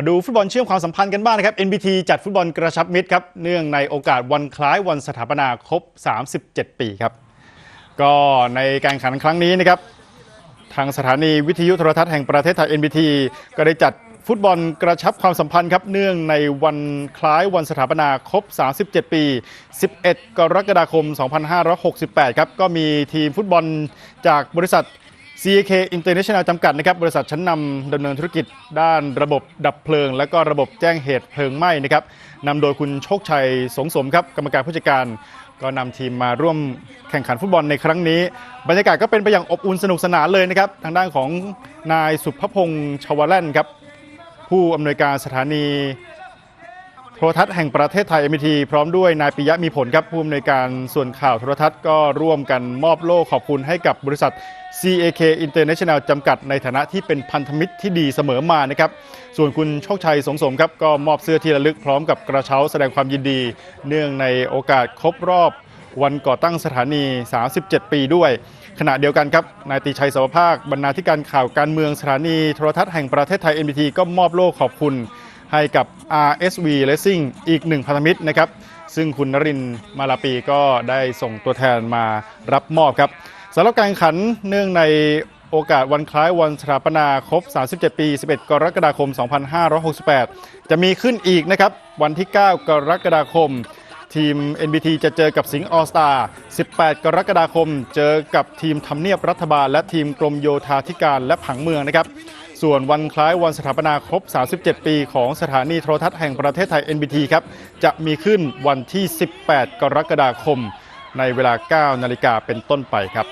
มาดูฟุตบอลเชื่อมความสัมพันธ์กันบ้างนะครับ NBT จัดฟุตบอลกระชับมิตรครับ เนื่องในโอกาสวันคล้ายวันสถาปนาครบ 37 ปีครับ ก็ในการแข่งขันครั้งนี้นะครับ ทางสถานีวิทยุโทรทัศน์แห่งประเทศไทย NBT ก็ได้จัดฟุตบอลกระชับความสัมพันธ์ครับ เนื่องในวันคล้ายวันสถาปนาครบ 37 ปี 11 กรกฎาคม 2568 ครับ ก็มีทีมฟุตบอลจากบริษัท CAK International จำกัดนะครับบริษัทชั้นนำดำเนินธุรกิจด้านระบบดับเพลิง และก็ระบบแจ้งเหตุเพลิงไหม้นะครับนำโดยคุณโชคชัยสงสมครับกรรมการผู้จัดการ ก็นำทีมมาร่วมแข่งขันฟุตบอลในครั้งนี้ บรรยากาศก็เป็นไปอย่างอบอุ่นสนุกสนานเลยนะครับทางด้านของนายสุภพงษ์ชวแลนครับผู้อำนวยการสถานี โทรทัศน์แห่งประเทศไทย MT พร้อมด้วยนายปิยะมีผลครับผู้อำนวยการส่วนข่าวโทรทัศน์ก็ร่วมกันมอบโล่ขอบคุณให้กับบริษัท CAK International จำกัดในฐานะที่เป็นพันธมิตรที่ดีเสมอมานะครับ ส่วนคุณโชคชัยสงสมครับก็มอบเสื้อที่ระลึกพร้อมกับกระเช้าแสดงความยินดี เนื่องในโอกาสครบรอบวันก่อตั้งสถานี 37 ปีด้วย ขณะเดียวกันครับ นายตีชัยสวภาค บรรณาธิการข่าวการเมืองสถานีโทรทัศน์แห่งประเทศไทย NBT ก็มอบโล่ขอบคุณ ให้กับ RSV Racing อีกหนึ่งพันธมิตรนะครับ ซึ่งคุณนรินทร์มาลาปีก็ได้ส่งตัวแทนมารับมอบครับสำหรับการแข่งขันเนื่องในโอกาสวันคล้ายวันสถาปนาครบ 37 ปี 11 กรกฎาคม 2568 จะมีขึ้นอีกนะครับ วันที่ 9 กรกฎาคม ทีม NBT จะเจอกับสิงห์ออสตา18 กรกฎาคม เจอกับทีมทำเนียบรัฐบาล และทีมกรมโยธาธิการและผังเมืองนะครับ ส่วนวันคล้ายวันสถาปนาครบ 37 ปี ของสถานีโทรทัศน์แห่งประเทศไทย NBT ครับ จะมีขึ้นวันที่ 18 กรกฎาคม ในเวลา 9 นาฬิกาเป็นต้นไปครับ